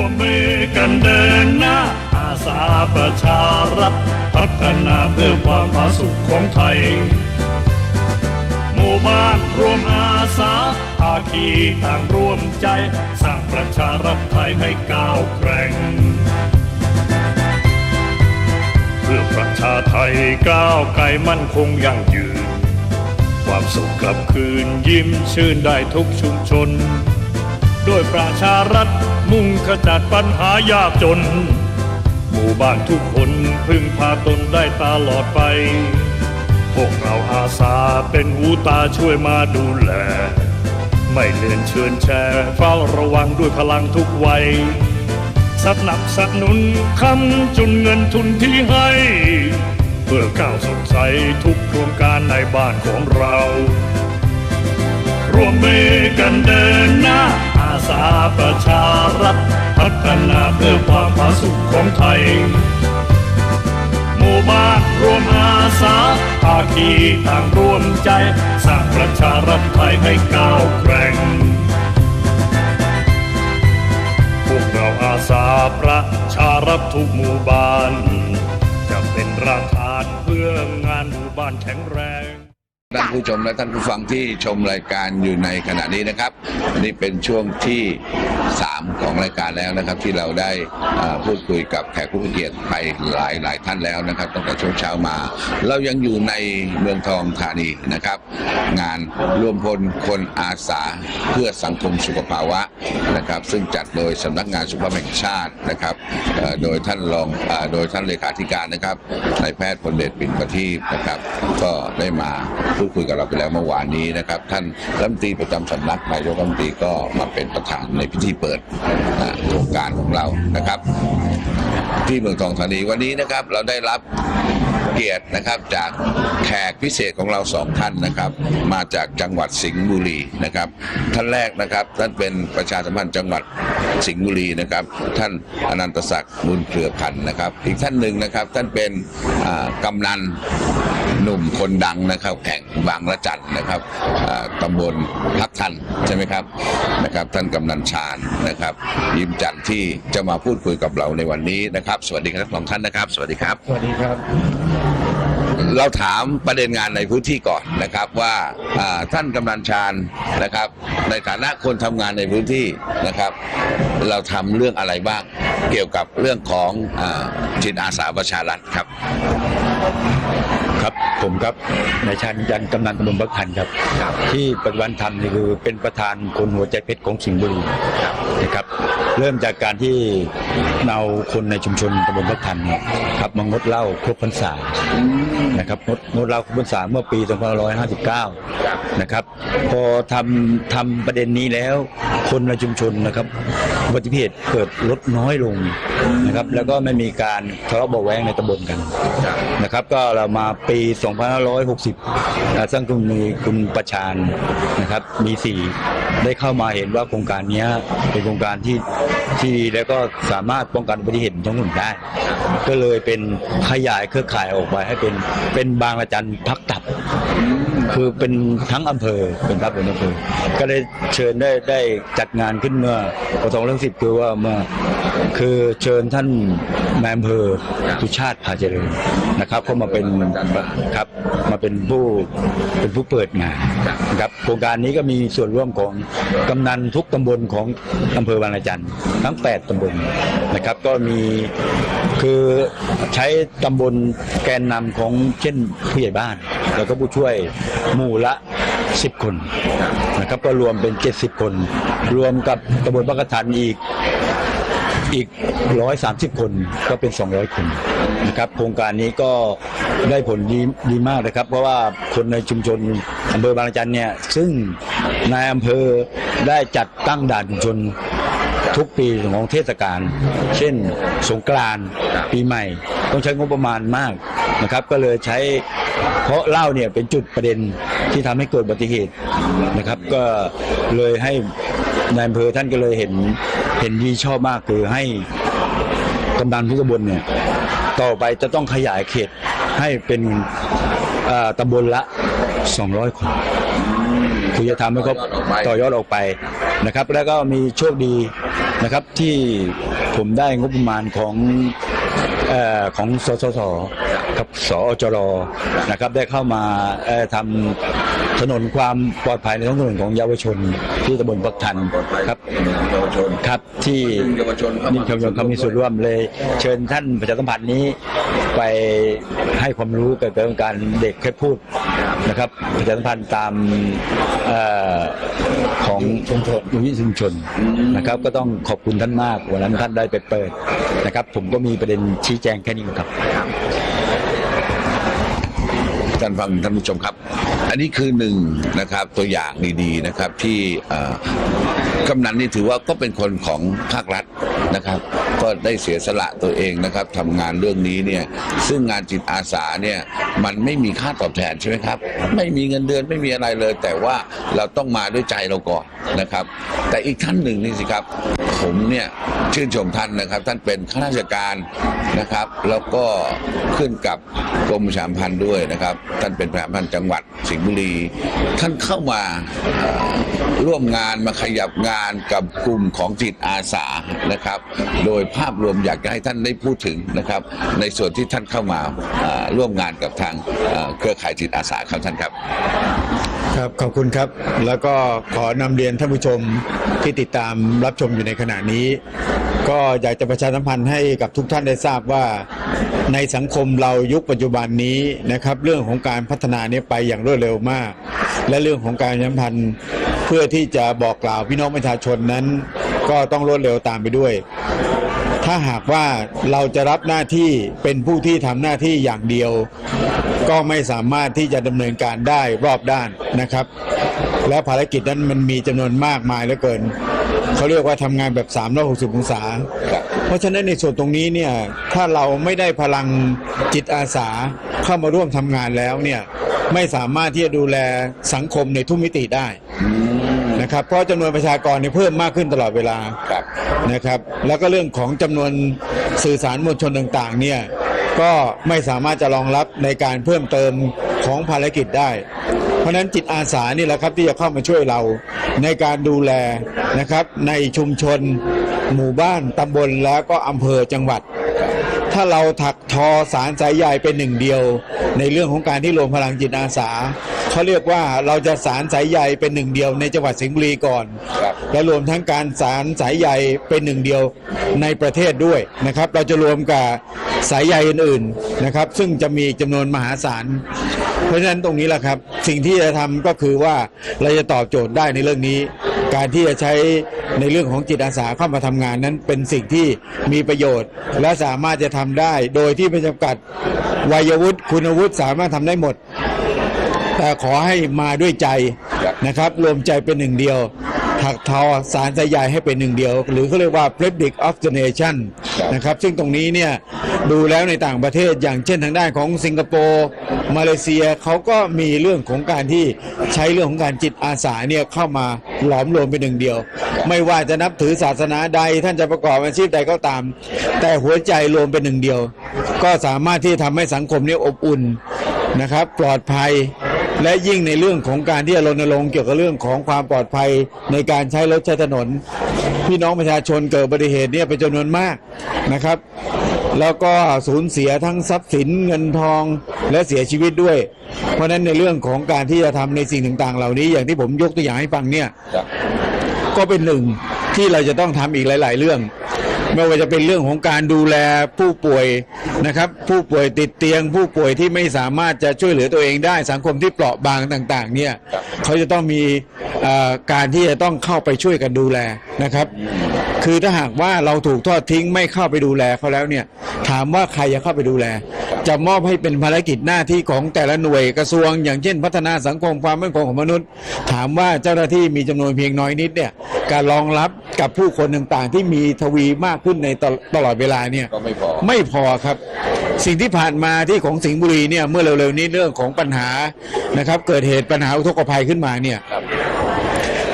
ร่วมมือกันเดินหน้าอาสาประชารัฐพัฒนาเพื่อความผาสุขของไทย หมู่บ้านรวมอาสาภาคีต่างร่วมใจ สร้างประชารัฐไทยให้ก้าวแกร่ง เพื่อประชาไทยก้าวไกลมั่นคงยั่งยืน ความสุขกลับคืนยิ้มชื่นได้ทุกชุมชน ด้วยประชารัฐมุ่งขจัดปัญหายากจน หมู่บ้านทุกคนพึ่งพาตนได้ตลอดไป พวกเราอาสาเป็นหูตาช่วยมาดูแล ไม่เลือนเชิญแชร์เฝ้าระวังด้วยพลังทุกวัยสนับสนุนคำจุนเงินทุนที่ให้ เพื่อก้าวสดใสทุกโครงการในบ้านของเรา ร่วมมือกันด ประชารัฐพัฒนาเพื่อความผาสุขของไทย หมู่บ้านรวมอาสาภาคีต่างร่วมใจสร้างประชารัฐไทยให้ก้าวแกร่ง พวกเราอาสาประชารัฐทุกหมู่บ้าน จะเป็นรากฐานเพื่องานหมู่บ้านแข็งแรงท่านผู้ชมและท่านผู้ฟังที่ชมรายการอยู่ในขณะนี้นะครับ นี่เป็นช่วงที่ 3 ของรายการแล้วนะครับ ที่เราได้พูดคุยกับแขกผู้มีเกียรติไปหลายหลายท่านแล้วนะครับตั้งแต่ช่วงเช้ามา เรายังอยู่ในเมืองทองธานีนะครับ งานรวมพลคนอาสาเพื่อสังคมสุขภาวะนะครับ ซึ่งจัดโดยสำนักงานสุขภาพแห่งชาตินะครับโดยท่านรองโดยท่านเลขาธิการนะครับนายแพทย์พลเดชปิ่นประทีปนะครับ ก็ได้มาพูดคุยกับเราไปแล้วเมื่อวานนี้นะครับ ท่านรัฐมนตรีประจำสำนักนายกรัฐมนตรีก็มาเป็นประธานในพิธีเปิดโครงการของเรานะครับ ที่เมืองทองธานีวันนี้นะครับเราได้รับ เกียรตินะครับจากแขกพิเศษของเราสองท่านนะครับ มาจากจังหวัดสิงห์บุรีนะครับ ท่านแรกนะครับท่านเป็นประชาสัมพันธ์จังหวัดสิงห์บุรีนะครับ ท่านอนันตศักดิ์บุญเครือพันธ์นะครับ อีกท่านหนึ่งนะครับท่านเป็นกำนันหนุ่มคนดังนะครับแห่งบางระจันนะครับตำบลพักทันใช่ไหมครับนะครับ ท่านกำนันชาญนะครับ ยิ้มจันทร์ที่จะมาพูดคุยกับเราในวันนี้นะครับ สวัสดีครับสองท่านนะครับ สวัสดีครับ สวัสดีครับ เราถามประเด็นงานในพื้นที่ก่อนนะครับว่าอ่าท่านกำนันชาญนะครับ ในฐานะคนทำงานในพื้นที่นะครับ เราทำเรื่องอะไรบ้างเกี่ยวกับเรื่องของอาจิตอาสาประชารัฐครับ ครับผมครับนายชันยันกำนันตำบลบักพันครับ ที่ปัจจุบันทำนี่คือเป็นประธานคนหัวใจเพชรของสิงห์บุรีนะครับ เริ่มจากการที่เอาคนในชุมชนตำบลพักพันเนี่ยครับมางดเหล้าครบพรรษานะครับงดงดเหล้าครบพรรษาเมื่อปี2559นะครับ พอทำทำประเด็นนี้แล้วคนในชุมชนนะครับ อุบัติเหตุเกิดลดน้อยลงนะครับ แล้วก็ไม่มีการทะเลาะเบาแวงในตำบลกันนะครับ ก็เรามาปี 2560อ่างคุณมีคุณประชานนะครับ มีสี่ได้เข้ามาเห็นว่าโครงการนี้เป็นโครงการที่ที่ดีแล้วก็สามารถป้องกันอุบัติเหตุทั้งหมดได้ ก็เลยเป็นขยายเครือข่ายออกไปให้เป็นเป็นบางระจันพักตับ คือเป็นทั้งอำเภอเป็นครับเป็นอำเภอก็ได้เชิญได้ได้จัดงานขึ้นเมื่อปสองเรื่องสิบคือว่าเมื่อคือเชิญท่านนายอำเภอสุชาติพาเจริญนะครับเข้ามาเป็นครับมาเป็นผู้เป็นผู้เปิดงานนะครับโครงการนี้ก็มีส่วนร่วมของกำนันทุกตำบลของอำเภอบางระจันทั้ง 8ตำบลนะครับก็มีคือใช้ตำบลแกนนำของเช่นผู้ใหญ่บ้าน แล้วก็ผู้ช่วยหมู่ละ 10 คนนะครับก็รวมเป็น 70 คน รวมกับตำบลบักกะทันอีกอีก 130 คนก็เป็น 200 คนนะครับโครงการนี้ก็ได้ผลดีดีมากนะครับ เพราะว่าคนในชุมชนอำเภอบางระจันเนี่ยซึ่งนายอำเภอได้จัดตั้งด่านชุมชนทุกปีของเทศกาลเช่นสงกรานต์ปีใหม่ ต้องใช้งบประมาณมากนะครับ ก็เลยใช้ เพราะเหล้าเนี่ยเป็นจุดประเด็นที่ทำให้เกิดอุบัติเหตุนะครับ ก็เลยให้นายอำเภอท่านก็เลยเห็นเห็นดีชอบมากคือให้กำนันผู้ตำบลเนี่ยต่อไปจะต้องขยายเขตให้เป็นอ่อตำบลละ 200 คนคือจะทำให้เขาต่อยอดออกไปนะครับ แล้วก็มีโชคดีนะครับที่ผมได้งบประมาณของอ่อของสสส กับสอจรนะครับได้เข้ามาเอ่อทำถนนความปลอดภัยในท้องถนนของเยาวชน ที่ตำบลปักทันครับเยาวชนครับที่เยาวชนเขามานี่ชมรมเขามีส่วนร่วมเลย เชิญท่านประชาสัมพันธ์นี้ไปให้ความรู้เกี่ยวกับการเด็กแค่พูดนะครับประชาสัมพันธ์ตามเอ่อของชุมชนยุชุมชนนะครับ ก็ต้องขอบคุณท่านมากวันนั้นท่านได้ไปเปิดนะครับ ผมก็มีประเด็นชี้แจงแค่นี้ครับานฟังท่านผู้ชมครับ อันนี้คือหนึ่งนะครับตัวอย่างดีๆนะครับที่กำนันนี่ถือว่าก็เป็นคนของภาครัฐนะครับ ก็ได้เสียสละตัวเองนะครับทำงานเรื่องนี้เนี่ยซึ่งงานจิตอาสาเนี่ยมันไม่มีค่าตอบแทนใช่ไหมครับ ไม่มีเงินเดือนไม่มีอะไรเลย แต่ว่าเราต้องมาด้วยใจเราก่อนนะครับ แต่อีกท่านหนึ่งนี่สิครับ ผมเนี่ยชื่นชมท่านนะครับ ท่านเป็นข้าราชการนะครับ แล้วก็ขึ้นกับกรมประชาสัมพันธ์ด้วยนะครับ ท่านเป็นประชาสัมพันธ์จังหวัดสิงห์บุรี ท่านเข้ามาร่วมงานมาขยับงานกับกลุ่มของจิตอาสานะครับ โดยภาพรวมอยากจะให้ท่านได้พูดถึงนะครับ ในส่วนที่ท่านเข้ามาร่วมงานกับทางเครือข่ายจิตอาสาครับท่านครับ ครับขอบคุณครับ แล้วก็ขอนำเรียนท่านผู้ชมที่ติดตามรับชมอยู่ในขณะนี้ ก็อยากจะประชาสัมพันธ์ให้กับทุกท่านได้ทราบว่าในสังคมเรายุคปัจจุบันนี้นะครับ เรื่องของการพัฒนาเนี่ยไปอย่างรวดเร็วมาก และเรื่องของการสัมพันธ์เพื่อที่จะบอกกล่าวพี่น้องประชาชนนั้น ก็ต้องรวดเร็วตามไปด้วย ถ้าหากว่าเราจะรับหน้าที่เป็นผู้ที่ทำหน้าที่อย่างเดียว ก็ไม่สามารถที่จะดำเนินการได้รอบด้านนะครับ และภารกิจนั้นมันมีจำนวนมากมายเหลือเกินเขาเรียกว่าทำงานแบบ360องศา เพราะฉะนั้นในส่วนตรงนี้เนี่ยถ้าเราไม่ได้พลังจิตอาสาเข้ามาร่วมทำงานแล้วเนี่ยไม่สามารถที่จะดูแลสังคมในทุกมิติได้ นะครับ เพราะจำนวนประชากรเนี่ยเพิ่มมากขึ้นตลอดเวลาครับนะครับ แล้วก็เรื่องของจำนวนสื่อสารมวลชนต่างๆ เนี่ยก็ไม่สามารถจะรองรับในการเพิ่มเติมของภารกิจได้ เพราะฉะนั้นจิตอาสานี่แหละครับที่จะเข้ามาช่วยเราในการดูแลนะครับในชุมชน หมู่บ้านตำบลแล้วก็อำเภอจังหวัด ถ้าเราถักทอสารสายใยเป็นหนึ่งเดียว ในเรื่องของการที่รวมพลังจิตอาสาเขาเรียกว่าเราจะสารสายใยเป็นหนึ่งเดียว ในจังหวัดสิงห์บุรีก่อน และรวมทั้งการสารสายใยเป็นหนึ่งเดียวในประเทศด้วยนะครับ เราจะรวมกับ สายใยอื่นๆนะครับ ซึ่งจะมีจำนวนมหาศาล เพราะฉะนั้นตรงนี้แหละครับ สิ่งที่จะทำก็คือว่าเราจะตอบโจทย์ได้ในเรื่องนี้ การที่จะใช้ในเรื่องของจิตอาสาเข้ามาทำงานนั้นเป็นสิ่งที่มีประโยชน์ และสามารถจะทำได้ โดยที่ไม่จำกัดวัยวุฒิคุณวุฒิสามารถทำได้หมดแต่ขอให้มาด้วยใจนะครับ รวมใจเป็นหนึ่งเดียว ถักทอสารสายใยให้เป็นหนึ่งเดียว หรือเขาเรียกว่า Fabric of the Nation ครับนะครับซึ่งตรงนี้เนี่ยดูแล้วในต่างประเทศอย่างเช่นทางด้านของสิงคโปร์มาเลเซียเขาก็มีเรื่องของการที่ใช้เรื่องของการจิตอาสาเนี่ยเข้ามาหลอมรวมเป็นหนึ่งเดียว ไม่ว่าจะนับถือศาสนาใดท่านจะประกอบอาชีพใดก็ตาม แต่หัวใจรวมเป็นหนึ่งเดียว ก็สามารถที่จะทำให้สังคมนี้อบอุ่นนะครับปลอดภัย และยิ่งในเรื่องของการที่จะรณรงค์เกี่ยวกับเรื่องของความปลอดภัยในการใช้รถใช้ถนน พี่น้องประชาชนเกิดอุบัติเหตุเนี่ยเป็นจำนวนมากนะครับ แล้วก็สูญเสียทั้งทรัพย์สินเงินทองและเสียชีวิตด้วย เพราะฉะนั้นในเรื่องของการที่จะทำในสิ่งต่าง ๆ เหล่านี้อย่างที่ผมยกตัวอย่างให้ฟังเนี่ยก็เป็นหนึ่งที่เราจะต้องทำอีกหลาย ๆ เรื่อง ไม่ว่าจะเป็นเรื่องของการดูแลผู้ป่วยนะครับ ผู้ป่วยติดเตียง ผู้ป่วยที่ไม่สามารถจะช่วยเหลือตัวเองได้สังคมที่เปราะบางต่าง ๆ เนี่ยเขาจะต้องมีการที่จะต้องเข้าไปช่วยกันดูแลนะครับ คือถ้าหากว่าเราถูกทอดทิ้งไม่เข้าไปดูแลเขาแล้วเนี่ยถามว่าใครจะเข้าไปดูแล จะมอบให้เป็นภารกิจหน้าที่ของแต่ละหน่วยกระทรวง อย่างเช่น พัฒนาสังคมความมั่นคงของมนุษย์ ถามว่าเจ้าหน้าที่มีจำนวนเพียงน้อยนิดเนี่ยการรองรับ กับผู้คนต่างๆ ที่มีทวีมากขึ้นในตลตลอดเวลาเนี่ยก็ไม่พอไม่พอครับ สิ่งที่ผ่านมาที่ของสิงห์บุรีเนี่ยเมื่อเร็วๆนี้เรื่องของปัญหานะครับ เกิดเหตุปัญหาอุทกภัยขึ้นมาเนี่ยครับ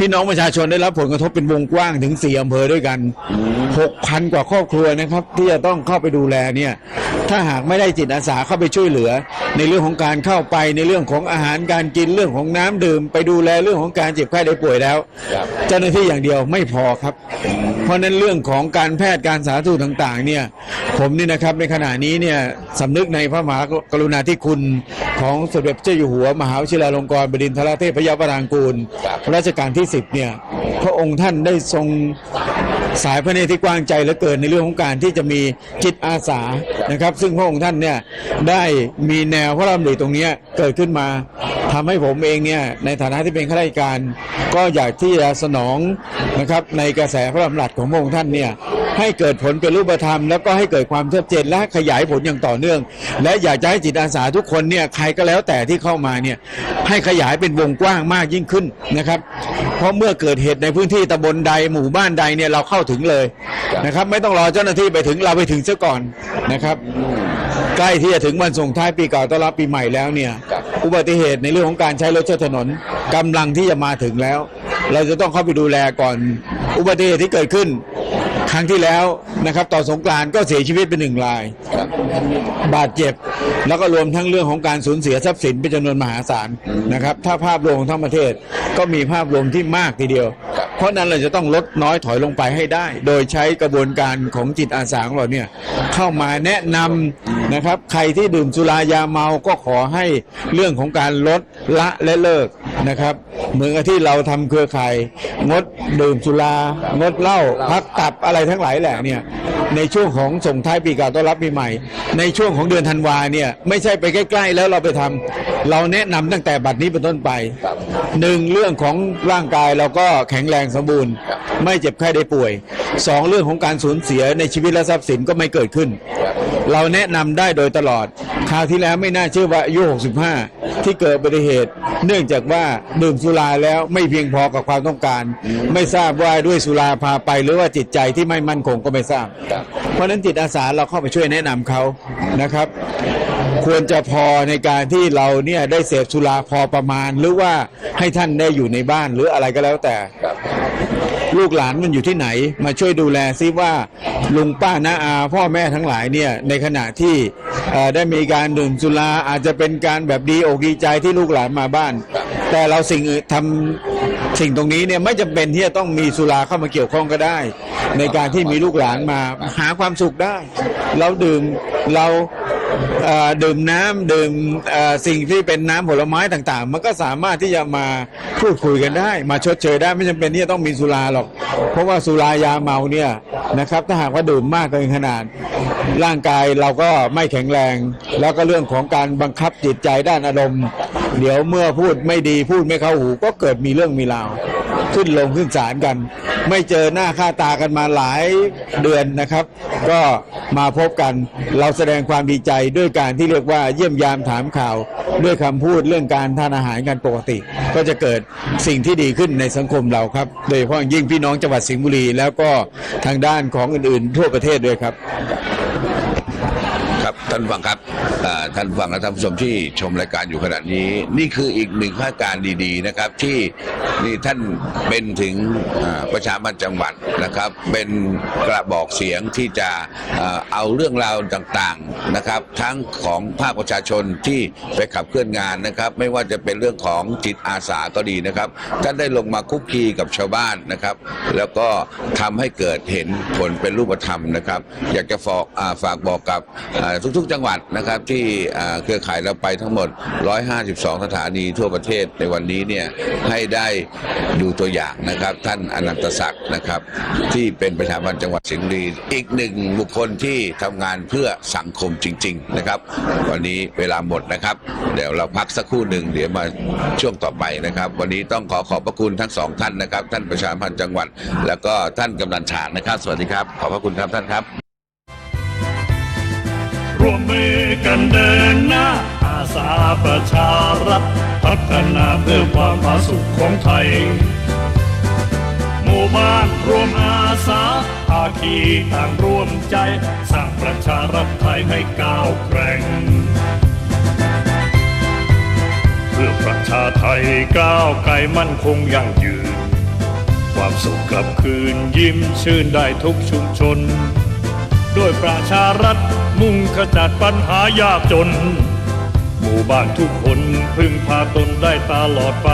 พี่น้องประชาชนได้รับผลกระทบเป็นวงกว้างถึงสี่อำเภอด้วยกันหกพันกว่าครอบครัวนะครับ ที่จะต้องเข้าไปดูแลเนี่ยถ้าหากไม่ได้จิตอาสาเข้าไปช่วยเหลือ ในเรื่องของการเข้าไปในเรื่องของอาหารการกินเรื่องของน้ำดื่ม ไปดูแลเรื่องของการเจ็บไข้ได้ป่วยแล้วครับเจ้าหน้าที่อย่างเดียวไม่พอครับ เพราะฉะนั้นเรื่องของการแพทย์การสาธารณสุขต่างๆเนี่ยผมนี่นะครับในขณะนี้เนี่ยสำนึกในพระมหากรุณาธิคุณของสมเด็จพระเจ้าอยู่หัว มหาวชิราลงกรณ์บดินทรเทพยาวรางกูลครับรัชกาลที่20 เนี่ย พระองค์ท่านได้ทรง สายพระเนตรที่กว้างใจเหลือเกินในเรื่องของการที่จะมีจิตอาสานะครับ ซึ่งพระองค์ท่านเนี่ยได้มีแนวพระราชดำริตรงนี้เกิดขึ้นมาทำให้ผมเองเนี่ยในฐานะที่เป็นข้าราชการ ก็อยากที่จะสนองนะครับในกระแสพระดำรัสของพระองค์ท่านเนี่ยให้เกิดผลเป็นรูปธรรม แล้วก็ให้เกิดความชัดเจนและขยายผลอย่างต่อเนื่อง และอยากจะให้จิตอาสาทุกคนเนี่ยใครก็แล้วแต่ที่เข้ามาเนี่ยให้ขยายเป็นวงกว้างมากยิ่งขึ้นนะครับ เพราะเมื่อเกิดเหตุในพื้นที่ตำบลใดหมู่บ้านใดเนี่ยเราเข้าถึงเลยนะครับ ไม่ต้องรอเจ้าหน้าที่ไปถึงเราไปถึงซะก่อนนะครับ ใกล้ที่จะถึงวันส่งท้ายปีเก่าต้อนรับปีใหม่แล้วเนี่ยครับอุบัติเหตุในเรื่องของการใช้รถใช้ถนนกำลังที่จะมาถึงแล้ว เราจะต้องเข้าไปดูแลก่อนอุบัติเหตุที่เกิดขึ้น ครั้งที่แล้วนะครับต่อสงกรานต์ก็เสียชีวิตเป็นหนึ่งราย บาดเจ็บ แล้วก็รวมทั้งเรื่องของการสูญเสียทรัพย์สินเป็นจำนวนมหาศาลนะครับ ถ้าภาพรวมของทั้งประเทศก็มีภาพรวมที่มากทีเดียว เพราะฉะนั้นเราจะต้องลดน้อยถอยลงไปให้ได้ โดยใช้กระบวนการของจิตอาสาของเราเนี่ยเข้ามาแนะนำนะครับ ใครที่ดื่มสุรายาเมาก็ขอให้เรื่องของการลดละและเลิก นะครับ เหมือนกับที่เราทำเครือข่ายงดดื่มสุรางดเหล้าพักตับอะไรทั้งหลายแหละเนี่ย ในช่วงของส่งท้ายปีเก่าต้อนรับปีใหม่ ในช่วงของเดือนธันวาเนี่ยไม่ใช่ไปใกล้ ๆ แล้วเราไปทำเราแนะนำตั้งแต่บัดนี้เป็นต้นไปหนึ่งเรื่องของร่างกายเราก็แข็งแรงสมบูรณ์ ไม่เจ็บไข้ได้ป่วยสองเรื่องของการสูญเสียในชีวิตและทรัพย์สินก็ไม่เกิดขึ้น เราแนะนำได้โดยตลอดคราวที่แล้วไม่น่าเชื่อว่าอายุ 65 ที่เกิดอุบัติเหตุ เนื่องจากว่าดื่มสุราแล้วไม่เพียงพอกับความต้องการ ไม่ทราบว่าด้วยสุราพาไปหรือว่าจิตใจที่ไม่มั่นคงก็ไม่ทราบเพราะฉะนั้นจิตอาสาเราเข้าไปช่วยแนะนำเขานะครับ ควรจะพอในการที่เราเนี่ยได้เสพสุราพอประมาณ หรือว่าให้ท่านได้อยู่ในบ้านหรืออะไรก็แล้วแต่ลูกหลานมันอยู่ที่ไหน มาช่วยดูแลซิว่าลุงป้าน้าอา พ่อแม่ทั้งหลายเนี่ยในขณะที่ได้มีการดื่มสุราอาจจะเป็นการแบบดีอกดีใจที่ลูกหลานมาบ้าน แต่เราสิ่งทำ สิ่งตรงนี้เนี่ยไม่จำเป็นที่จะต้องมีสุราเข้ามาเกี่ยวข้องก็ได้ ในการที่มีลูกหลานมาหาความสุขได้ เราดื่มเราดื่มน้ำดื่มสิ่งที่เป็นน้ำผลไม้ต่างๆ มันก็สามารถที่จะมาพูดคุยกันได้ มาชดเชยได้ไม่จำเป็นที่จะต้องมีสุราหรอก เพราะว่าสุรายาเมาเนี่ยนะครับถ้าหากว่าดื่มมากเกินขนาด ร่างกายเราก็ไม่แข็งแรง แล้วก็เรื่องของการบังคับจิตใจด้านอารมณ์ เดี๋ยวเมื่อพูดไม่ดีพูดไม่เข้าหู ก็เกิดมีเรื่องมีราว ขึ้นลงขึ้นศาลกัน ไม่เจอหน้าค่าตากันมาหลายเดือนนะครับ ก็มาพบกันเราแสดงความดีใจด้วยการที่เรียกว่าเยี่ยมยามถามข่าว ด้วยคำพูดเรื่องการทานอาหารกันปกติ ก็จะเกิดสิ่งที่ดีขึ้นในสังคมเราครับ โดยเฉพาะอยยิ่งพี่น้องจังหวัดสิงห์บุรี แล้วก็ทางด้านของอื่นๆ ทั่วประเทศด้วยครับ ท่านฟังครับท่านฟังและท่านผู้ชมที่ชมรายการอยู่ขณะนี้ นี่คืออีกหนึ่งข้าการดีๆนะครับ ที่นี่ท่านเป็นถึงประชาบัญจังหวัดนะครับ เป็นกระบอกเสียงที่จะเอาเรื่องราวต่างๆนะครับ ทั้งของภาคประชาชนที่ไปขับเคลื่อนงานนะครับ ไม่ว่าจะเป็นเรื่องของจิตอาสาก็ดีนะครับท่านได้ลงมาคุกคีกับชาวบ้านนะครับ แล้วก็ทำให้เกิดเห็นผลเป็นรูปธรรมนะครับ อยากจะฝากฝากบอกกับอ่าทุกจังหวัดนะครับที่เครือข่ายเราไปทั้งหมด 152 สถานีทั่วประเทศในวันนี้เนี่ยให้ได้ดูตัวอย่างนะครับ ท่านอนันตศักดิ์นะครับ ที่เป็นประชาบัญจังหวัดสิงห์บุรีอีกหนึ่งบุคคลที่ทำงานเพื่อสังคมจริง ๆ นะครับ วันนี้เวลาหมดนะครับ เดี๋ยวเราพักสักครู่หนึ่งเดี๋ยวมาช่วงต่อไปนะครับ วันนี้ต้องขอขอบพระคุณทั้งสองท่านนะครับ ท่านประชาพันธ์จังหวัด แล้วก็ท่านกำนันฉางนะครับ สวัสดีครับ ขอบพระคุณครับท่านครับ ร่วมมือกันเดินหน้า อาสาประชารัฐ พัฒนาเพื่อความผาสุขของไทย หมู่บ้านรวมอาสาภาคีต่างร่วมใจ สร้างประชารัฐไทยให้ก้าวแกร่ง เพื่อประชาไทยก้าวไกลมั่นคงยั่งยืน ความสุขกลับคืนยิ้มชื่นได้ทุกชุมชน ด้วยประชารัฐมุ่งขจัดปัญหายากจน หมู่บ้านทุกคนพึ่งพาตนได้ตลอดไป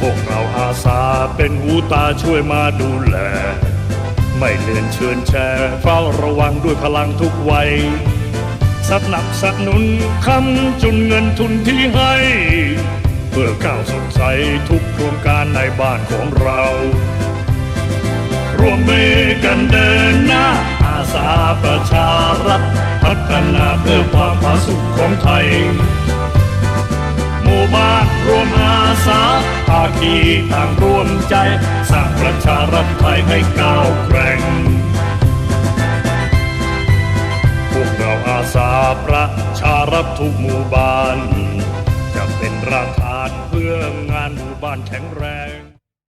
พวกเราอาสาเป็นหูตาช่วยมาดูแล ไม่เลือนเชิญแชร์เฝ้าระวังด้วยพลังทุกวัยสนับสนุนคำจุนเงินทุนที่ให้ เพื่อก้าวสดใสทุกโครงการในบ้านของเรา ร่วมมือกันเดินหน้าาประชารัฐพัฒนาเพื่อความผาสุขของไทย หมู่บ้านรวมอาสาภาคีต่างรวมใจสร้างประชารัฐไทยให้ก้าวแกร่ง พวกเราอาสาประชารัฐทุกหมู่บ้าน จะเป็นรากฐานเพื่องานหมู่บ้านแข็งแรง